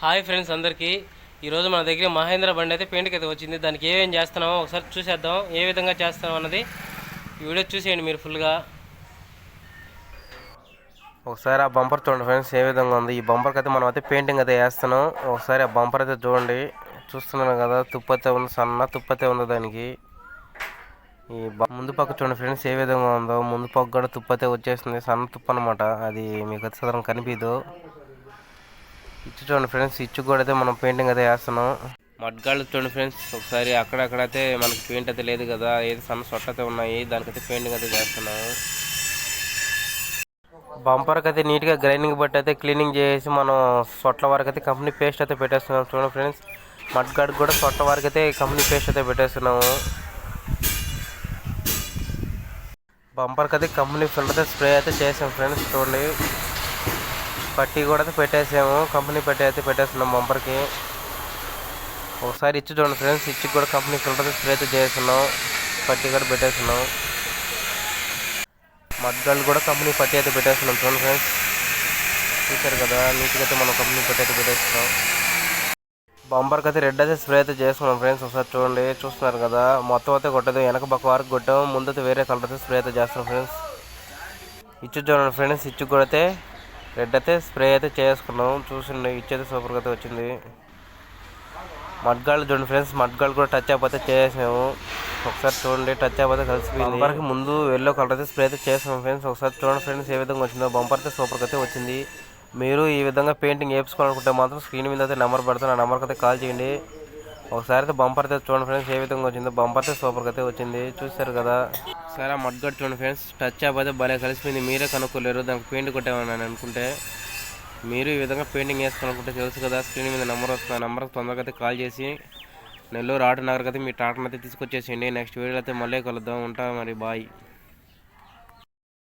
Hi friends అందరికీ. ఈరోజు మన దగ్గర మహేంద్ర బండి అయితే పెయింట్కి అయితే వచ్చింది. దానికి ఏమేం చేస్తున్నామో ఒకసారి చూసేద్దాం. ఏ విధంగా చేస్తాం అన్నది ఈ వీడియో చూసేయండి మీరు ఫుల్గా. ఒకసారి ఆ బంపర్ చూడండి ఫ్రెండ్స్ ఏ విధంగా ఉంది. ఈ బంపర్కి అయితే మనం అయితే పెయింటింగ్ అయితే వేస్తున్నాం. ఒకసారి ఆ బంపర్ అయితే చూడండి. చూస్తున్నాను కదా తుప్పతే ఉంది సన్న తుప్పతే ఉంది దానికి. ఈ ముందు పక్క చూడండి ఫ్రెండ్స్ ఏ విధంగా ఉందో. ముందు పక్క కూడా తుప్పతే వచ్చేస్తుంది సన్న తుప్పు అనమాట అది మీకు అయితే సదరం కనిపించదు ఇచ్చు చూడండి ఫ్రెండ్స్ ఇచ్చు కూడా అయితే మనం పెయింటింగ్ అయితే వేస్తున్నాం. మడ్గాళ్ళు చూడండి ఫ్రెండ్స్ ఒకసారి అక్కడక్కడైతే మనకి పెయింట్ అయితే లేదు కదా ఏది సన్న సొట్ట అయితే ఉన్నాయి దానికైతే పెయింటింగ్ అయితే చేస్తున్నాము బంపర్కి అయితే నీట్గా గ్రైండింగ్ బట్టి అయితే క్లీనింగ్ చేసి మనం సొట్ల వరకు అయితే కంపెనీ పేస్ట్ అయితే పెట్టేస్తున్నాం చూడండి ఫ్రెండ్స్. మడ్గాడ్ కూడా సొట్ల వరకు అయితే కంపెనీ పేస్ట్ అయితే పెట్టేస్తున్నాము బంపర్కి అయితే కంపెనీ ఫిల్టర్ స్ప్రే అయితే చేసాం ఫ్రెండ్స్ చూడండి. పట్టి కూడా అయితే పెట్టేసాము. కంపెనీ పట్టి అయితే పెట్టేస్తున్నాం బంపర్కి. ఒకసారి ఇచ్చి చూడండి ఫ్రెండ్స్ ఇచ్చి కూడా కంపెనీ ఫిల్టర్ స్ప్రే అయితే చేస్తున్నాం. పట్టి కూడా పెట్టేస్తున్నాం. మడ్గాళ్ళు కూడా కంపెనీ పట్టి అయితే పెట్టేస్తున్నాం చూడండి ఫ్రెండ్స్. చూసారు కదా నీట్గా అయితే మనం కంపెనీ పట్టి అయితే పెట్టేస్తున్నాం. బంపర్కి అయితే రెడ్ అయితే స్ప్రే అయితే చేసుకున్నాం ఫ్రెండ్స్ ఒకసారి చూడండి. చూస్తున్నారు కదా మొత్తం అయితే కొట్టదు వెనక పక్క వరకు కొట్టాం. ముందు అయితే వేరే కలర్ అయితే స్ప్రే అయితే చేస్తున్నాం ఫ్రెండ్స్. ఇచ్చు చూడండి ఫ్రెండ్స్ ఇచ్చు కూడా అయితే రెడ్ అయితే స్ప్రే అయితే చేసుకున్నాం. చూసిండి ఇచ్చు సూపర్గా అయితే వచ్చింది. మడ్గాళ్ళు చూడండి ఫ్రెండ్స్ మడ్గాళ్ళు కూడా టచ్ అయిపోతే చేసాము ఒకసారి చూడండి టచ్ అయిపోతే కలిసిపోయింది. బంపర్కి ముందు ఎల్లో కలర్ అయితే స్ప్రే అయితే చేసాము ఫ్రెండ్స్. ఒకసారి చూడండి ఫ్రెండ్స్ ఏ విధంగా వచ్చిందో. బంపర్ అయితే సూపర్గా అయితే వచ్చింది. మీరు ఈ విధంగా పెయింటింగ్ వేసుకోవాలనుకుంటే మాత్రం స్క్రీన్ మీద అయితే నెంబర్ పెడతాను. ఆ నెంబర్కి అయితే కాల్ చేయండి. ఒకసారి అయితే బంపర్ అయితే చూడండి ఫ్రెండ్స్ ఏ విధంగా వచ్చిందో. బంపర్ అయితే సూపర్గా అయితే వచ్చింది. చూశారు కదా? సరే ఆ మడ్గడ్ చూడండి ఫ్రెండ్స్ టచ్ అయిపోతే భలే కలిసిపోయింది. మీరే కనుక్కోలేరు దానికి పెయింట్ కొట్టామని అనుకుంటే. మీరు ఈ విధంగా పెయింటింగ్ వేసుకోవాలనుకుంటే తెలుసు కదా స్క్రీన్ మీద నెంబర్ వస్తుంది. నెంబర్ తొందరగా అయితే కాల్ చేసి నెల్లూరు ఆటో నగర్కి అయితే మీ టాటా అయితే తీసుకొచ్చేసేయండి. నెక్స్ట్ వీడియోలో అయితే మళ్ళీ కలుద్దాం. ఉంటా మరి బాయ్